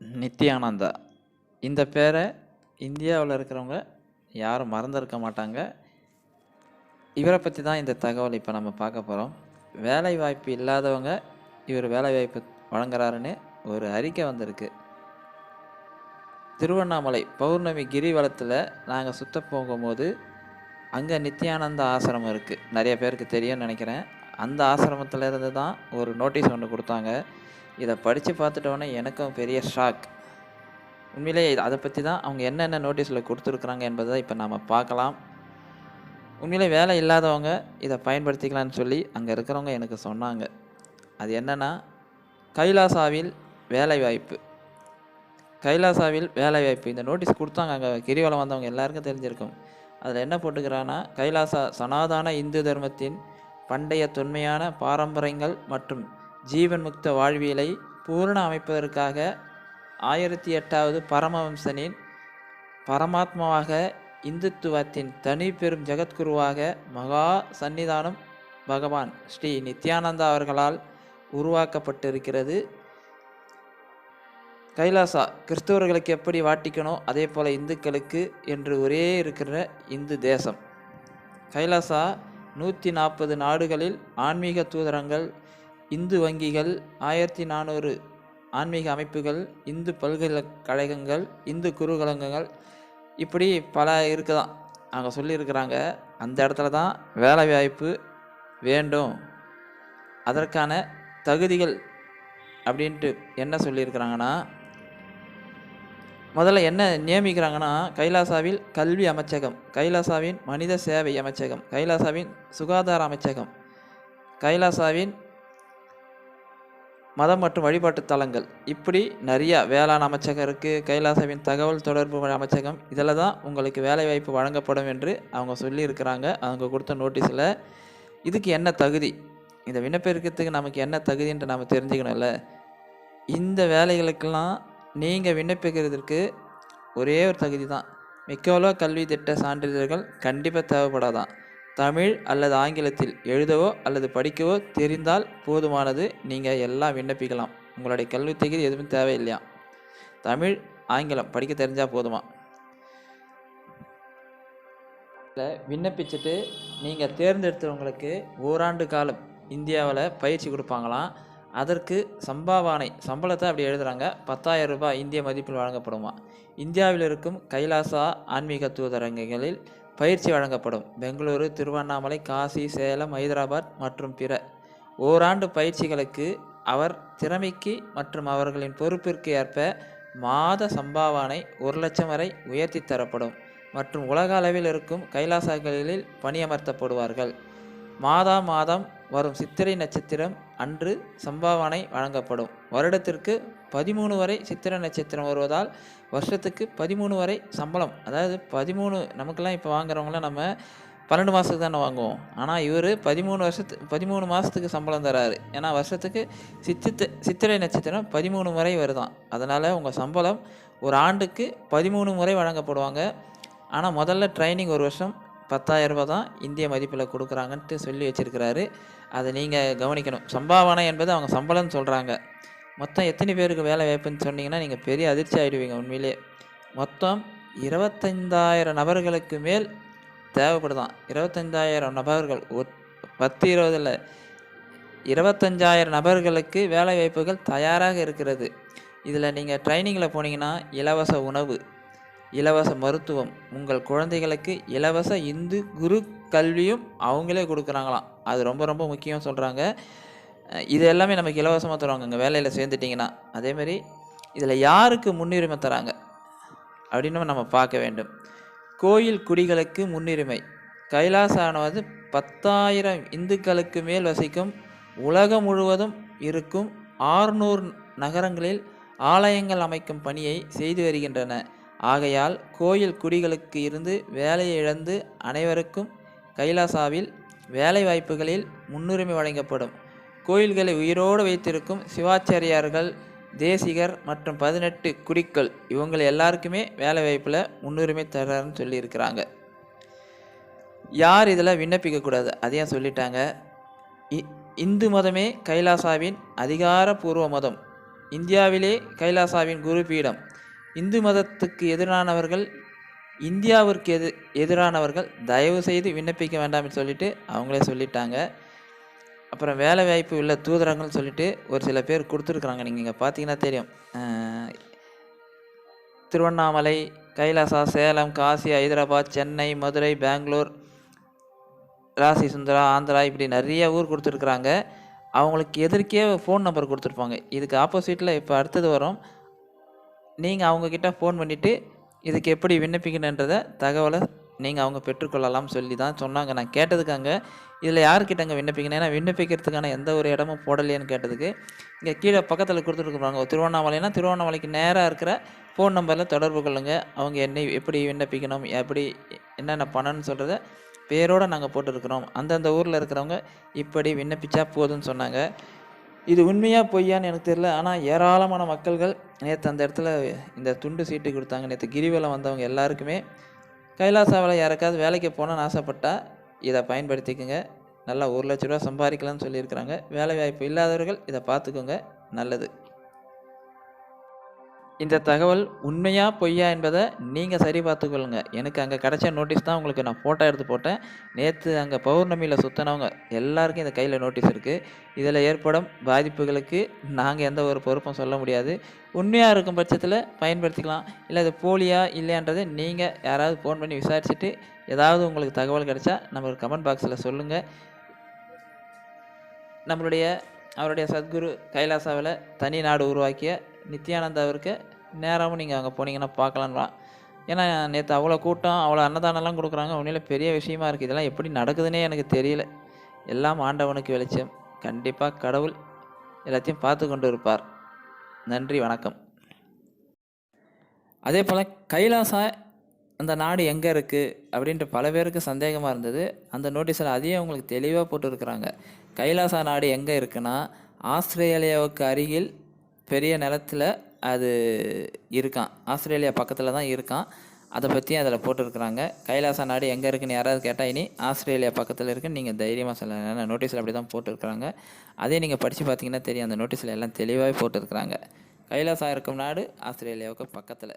நித்யானந்தா. இந்த பேரை இந்தியாவில் இருக்கிறவங்க யாரும் மறந்துருக்க மாட்டாங்க. இவரை பற்றி தான் இந்த தகவல் இப்போ நம்ம பார்க்க போகிறோம் வேலை வாய்ப்பு இல்லாதவங்க இவர் வேலை வாய்ப்பு வழங்குறாருன்னு ஒரு அறிக்கை வந்திருக்கு. திருவண்ணாமலை பௌர்ணமி கிரிவலத்தில் நாங்கள் சுத்த போகும்போது அங்கே நித்யானந்தா ஆசிரமம் இருக்குது நிறைய பேருக்கு தெரியும்னு நினைக்கிறேன். அந்த ஆசிரமத்தில் இருந்து தான் ஒரு நோட்டீஸ் ஒன்று கொடுத்தாங்க. இதை படித்து பார்த்துட்டோன்னே எனக்கும் பெரிய ஷாக் உண்மையிலே அதை பற்றி தான் அவங்க என்னென்ன நோட்டீஸில் கொடுத்துருக்குறாங்க என்பதை இப்போ நாம் பார்க்கலாம். உண்மையிலே வேலை இல்லாதவங்க இதை பயன்படுத்திக்கலாம்னு சொல்லி அங்கே இருக்கிறவங்க எனக்கு சொன்னாங்க. அது என்னென்னா கைலாசாவில் வேலை வாய்ப்பு கைலாசாவில் வேலை வாய்ப்பு இந்த நோட்டீஸ் கொடுத்தாங்க அங்கே கிரிவலம் வந்தவங்க எல்லாருக்கும் தெரிஞ்சிருக்கும். அதில் என்ன போட்டுக்கிறான்னா கைலாசா சனாதான இந்து தர்மத்தின் பண்டைய தொன்மையான பாரம்பரியங்கள் மற்றும் ஜீவன் முக்த வாழ்வியலை பூரண அமைப்பதற்காக ஆயிரத்தி எட்டாவது பரமவம்சனின் பரமாத்மாவாக இந்துத்துவத்தின் தனி பெரும் ஜெகத்குருவாக மகா சந்நிதானம் பகவான் ஸ்ரீ நித்யானந்தா அவர்களால் உருவாக்கப்பட்டிருக்கிறது. கைலாசா கிறிஸ்தவர்களுக்கு எப்படி வாட்டிக்கணும்? அதே போல் இந்துக்களுக்கு என்று ஒரே இருக்கிற இந்து தேசம். கைலாசா நூற்றி நாற்பது நாடுகளில் ஆன்மீக தூதரங்கள் இந்து வங்கிகள் ஆயிரத்தி நானூறு ஆன்மீக அமைப்புகள் இந்து பல்கலைக்கழகங்கள் இந்து குருகலங்கங்கள் இப்படி பல இருக்குதான். அவங்க சொல்லியிருக்கிறாங்க அந்த இடத்துல தான் வேலை வாய்ப்பு வேண்டும். அதற்கான தகுதிகள் அப்படின்ட்டு என்ன சொல்லியிருக்கிறாங்கன்னா முதல்ல என்ன நியமிக்கிறாங்கன்னா கைலாசாவில் கல்வி அமைச்சகம் கைலாசாவின் மனித சேவை அமைச்சகம் கைலாசாவின் சுகாதார அமைச்சகம் கைலாசாவின் மதம் மற்றும் வழிபாட்டு தலங்கள். இப்படி நிறையா வேளாண் அமைச்சகம் இருக்குது கைலாசவின் தகவல் தொடர்பு அமைச்சகம். இதில் தான் உங்களுக்கு வேலைவாய்ப்பு வழங்கப்படும் என்று அவங்க சொல்லியிருக்கிறாங்க. அவங்க கொடுத்த நோட்டீஸில் இதுக்கு என்ன தகுதி? இந்த விண்ணப்பிக்கிறதுக்கு நமக்கு என்ன தகுதின்ட்டு நம்ம தெரிஞ்சுக்கணும்ல இந்த வேலைகளுக்கெல்லாம் நீங்கள் விண்ணப்பிக்கிறதுக்கு ஒரே ஒரு தகுதி தான். மிக்கவளோ கல்வி திட்ட சான்றிதழ்கள் கண்டிப்பாக தேவைப்படாதான். தமிழ் அல்லது ஆங்கிலத்தில் எழுதவோ அல்லது படிக்கவோ தெரிந்தால் போதுமானது. நீங்கள் எல்லாம் விண்ணப்பிக்கலாம். உங்களுடைய கல்வி தகுதி எதுவும் தேவையில்லையா? தமிழ் ஆங்கிலம் படிக்க தெரிஞ்சால் போதுமா? விண்ணப்பிச்சுட்டு நீங்கள் தேர்ந்தெடுத்தவங்களுக்கு ஓராண்டு காலம் இந்தியாவில் பயிற்சி கொடுப்பாங்களாம். அதற்கு சம்பாவானை சம்பளத்தை அப்படி எழுதுகிறாங்க பத்தாயிரம் ரூபாய் இந்திய மதிப்பில் வழங்கப்படுமா? இந்தியாவில் இருக்கும் கைலாசா ஆன்மீக தூதரங்கங்களில் பயிற்சி வழங்கப்படும். பெங்களூரு திருவண்ணாமலை காசி சேலம் ஹைதராபாத் மற்றும் பிற ஓராண்டு பயிற்சிகளுக்கு அவர் திறமைக்கு மற்றும் அவர்களின் பொறுப்பிற்கு ஏற்ப மாத சம்பாவனை ஒரு லட்சம் வரை உயர்த்தி தரப்படும் மற்றும் உலக அளவில் இருக்கும் கைலாசங்களில் பணியமர்த்தப்படுவார்கள். மாதா மாதம் வரும் சித்திரை நட்சத்திரம் அன்று சம்பாவனை வழங்கப்படும். வருடத்திற்கு பதிமூணு வரை சித்திரை நட்சத்திரம் வருவதால் வருஷத்துக்கு பதிமூணு வரை சம்பளம். அதாவது பதிமூணு நமக்கெல்லாம் இப்போ வாங்குறவங்களாம் நம்ம பன்னெண்டு மாதத்துக்கு தானே வாங்குவோம். ஆனால் இவர் பதிமூணு வருஷத்து பதிமூணு மாதத்துக்கு சம்பளம் தராரு. ஏன்னா வருஷத்துக்கு சித்தித்து சித்திரை நட்சத்திரம் பதிமூணு முறை வருதான். அதனால் உங்கள் சம்பளம் ஒரு ஆண்டுக்கு பதிமூணு முறை வழங்கப்படுவாங்க. ஆனால் முதல்ல ட்ரைனிங் ஒரு வருஷம் பத்தாயிரரூபா தான் இந்திய மதிப்பில் கொடுக்குறாங்கன்ட்டு சொல்லி வச்சிருக்கிறாரு. அதை நீங்கள் கவனிக்கணும். சம்பாவனை என்பது அவங்க சம்பளம்னு சொல்கிறாங்க மொத்தம் எத்தனை பேருக்கு வேலை வாய்ப்புன்னு சொன்னீங்கன்னா நீங்கள் பெரிய அதிர்ச்சி ஆகிடுவீங்க உண்மையிலே மொத்தம் இருபத்தைந்தாயிரம் நபர்களுக்கு மேல் தேவைப்படுதான். இருபத்தஞ்சாயிரம் நபர்கள் ஒத் பத்து இருபதில் இருபத்தஞ்சாயிரம் நபர்களுக்கு வேலை வாய்ப்புகள் தயாராக இருக்கிறது. இதில் நீங்கள் ட்ரைனிங்கில் போனீங்கன்னா இலவச உணவு இலவச மருத்துவம். உங்கள் குழந்தைகளுக்கு இலவச இந்து குரு கல்வியும் அவங்களே கொடுக்குறாங்களாம். அது ரொம்ப ரொம்ப முக்கியம் சொல்கிறாங்க இது எல்லாமே நமக்கு இலவசமாக தருவாங்க. இங்கே வேலையில் சேர்ந்துட்டிங்கன்னா. அதேமாரி இதில் யாருக்கு முன்னுரிமை தராங்க? அப்படின்னு நம்ம பார்க்க வேண்டும். கோயில் குடிகளுக்கு முன்னுரிமை. கைலாசானது பத்தாயிரம் இந்துக்களுக்கு மேல் வசிக்கும். உலகம் முழுவதும் இருக்கும். ஆறுநூறு நகரங்களில் ஆலயங்கள் அமைக்கும் பணியை செய்து வருகின்றன. ஆகையால் கோயில் குடிகளுக்கு இருந்து வேலையை இழந்து அனைவருக்கும் கைலாசாவில் வேலை வாய்ப்புகளில் முன்னுரிமை வழங்கப்படும். கோயில்களை உயிரோடு வைத்திருக்கும் சிவாச்சாரியார்கள் தேசிகர் மற்றும் பதினெட்டு குடிக்கள் இவங்க எல்லாருக்குமே வேலை வாய்ப்பில் முன்னுரிமை தர்றாருன்னு சொல்லியிருக்கிறாங்க. யார் இதில் விண்ணப்பிக்கக்கூடாது? அதையும் சொல்லிட்டாங்க. இ இந்து மதமே கைலாசாவின் அதிகாரப்பூர்வ மதம். இந்தியாவிலே கைலாசாவின் குரு பீடம் இந்து மதத்துக்கு எதிரானவர்கள் இந்தியாவிற்கு எது எதிரானவர்கள் தயவு செய்து விண்ணப்பிக்க வேண்டாம்னு சொல்லிட்டு அவங்களே சொல்லிட்டாங்க. அப்புறம் வேலை வாய்ப்பு உள்ள தூதரங்கள்னு சொல்லிட்டு ஒரு சில பேர் கொடுத்துருக்குறாங்க. நீங்கள் இங்கே பார்த்தீங்கன்னா தெரியும். திருவண்ணாமலை கைலாசா சேலம் காசி ஹைதராபாத் சென்னை மதுரை பெங்களூர் ராசி சுந்தரா ஆந்திரா இப்படி நிறைய ஊர் கொடுத்துருக்குறாங்க. அவங்களுக்கு எதிர்க்கே ஃபோன் நம்பர் கொடுத்துருப்பாங்க. இதுக்கு ஆப்போசிட்டில் இப்போ அடுத்தது வரும். நீங்கள் அவங்கக்கிட்ட ஃபோன் பண்ணிவிட்டு இதுக்கு எப்படி விண்ணப்பிக்கணுன்றத தகவலை நீங்கள் அவங்க பெற்றுக்கொள்ளலாம் சொல்லி தான் சொன்னாங்க. நான் கேட்டதுக்காங்க இதில் யார்கிட்டங்க விண்ணப்பிக்கணும்? ஏன்னா விண்ணப்பிக்கிறதுக்கான எந்த ஒரு இடமும் போடலையேன்னு கேட்டதுக்கு இங்கே கீழே பக்கத்தில் கொடுத்துருக்குறாங்க திருவண்ணாமலைனா திருவண்ணாமலைக்கு நேராக இருக்கிற ஃபோன் நம்பரில் தொடர்பு கொள்ளுங்கள் அவங்க என்னை எப்படி விண்ணப்பிக்கணும் எப்படி என்னென்ன பண்ணணும்னு சொல்கிறத பேரோடு நாங்கள் போட்டிருக்கிறோம். அந்தந்த ஊரில் இருக்கிறவங்க இப்படி விண்ணப்பிச்சா போதும்னு சொன்னாங்க. இது உண்மையாக பொய்யான்னு எனக்கு தெரியல. ஆனால் ஏராளமான மக்கள்கள் நேற்று அந்த இடத்துல இந்த துண்டு சீட்டு கொடுத்தாங்க. நேற்று கிரிவலம் வந்தவங்க எல்லாருக்குமே கைலாசாவில் யாருக்காவது வேலைக்கு போகணுன்னு ஆசைப்பட்டா இதை பயன்படுத்திக்கோங்க. நல்லா ஒரு லட்ச ரூபா சம்பாதிக்கலாம்னு சொல்லியிருக்கிறாங்க. வேலை வாய்ப்பு இல்லாதவர்கள் இதை பார்த்துக்கோங்க. நல்லது. இந்த தகவல் உண்மையா பொய்யா என்பதை நீங்கள் சரி பார்த்துக்கொள்ளுங்க. எனக்கு அங்கே கிடைச்ச நோட்டீஸ் தான் உங்களுக்கு நான் ஃபோட்டோ எடுத்து போட்டேன். நேற்று அங்கே பௌர்ணமியில் சுற்றினவங்க எல்லாருக்கும் இந்த கையில் நோட்டீஸ் இருக்குது இதில் ஏற்படும் பாதிப்புகளுக்கு நாங்கள் எந்த ஒரு பொறுப்பும் சொல்ல முடியாது. உண்மையாக இருக்கும் பட்சத்தில் பயன்படுத்திக்கலாம். இல்லை அது போலியா இல்லையான்றதை நீங்கள் யாராவது ஃபோன் பண்ணி விசாரிச்சுட்டு ஏதாவது உங்களுக்கு தகவல் கிடைச்சா நம்மளுக்கு கமெண்ட் பாக்ஸில் சொல்லுங்கள் நம்மளுடைய அவருடைய சத்குரு கைலாசாவில் தனி நாடு உருவாக்கிய நித்யானந்தா அவருக்கு நேராகவும் நீங்கள் அங்கே போனீங்கன்னா பார்க்கலாம்லாம் ஏன்னா நேற்று அவ்வளோ கூட்டம் அவ்வளோ அன்னதானம்லாம் கொடுக்குறாங்க. உண்மையில பெரிய விஷயமா இருக்குது இதெல்லாம் எப்படி நடக்குதுன்னே எனக்கு தெரியல. எல்லாம் ஆண்டவனுக்கு வெளிச்சம். கண்டிப்பாக கடவுள் எல்லாத்தையும் பார்த்து கொண்டு இருப்பார். நன்றி வணக்கம். அதே போல் கைலாசா அந்த நாடு எங்கே இருக்குது அப்படின்ட்டு பல பேருக்கு சந்தேகமாக இருந்தது. அந்த நோட்டீஸில் அதையும் உங்களுக்கு தெளிவாக போட்டுருக்குறாங்க. கைலாசா நாடு எங்கே இருக்குன்னா ஆஸ்திரேலியாவுக்கு அருகில் பெரிய நிலத்தில் அது இருக்கான். ஆஸ்திரேலியா பக்கத்தில் தான் இருக்கான். அதை பற்றியும் அதில் போட்டிருக்கிறாங்க. கைலாசா நாடு எங்கே இருக்குன்னு யாராவது கேட்டால் இனி ஆஸ்திரேலியா பக்கத்தில் இருக்குன்னு நீங்கள் தைரியமாக சொல்லலாம். ஏன்னா நோட்டீஸில் அப்படி தான் போட்டிருக்கிறாங்க. அதே நீங்கள் படித்து பார்த்தீங்கன்னா தெரியும். அந்த நோட்டீஸில் எல்லாம் தெளிவாகவே போட்டிருக்கிறாங்க. கைலாசா இருக்கும் நாடு ஆஸ்திரேலியாவுக்கு பக்கத்தில்.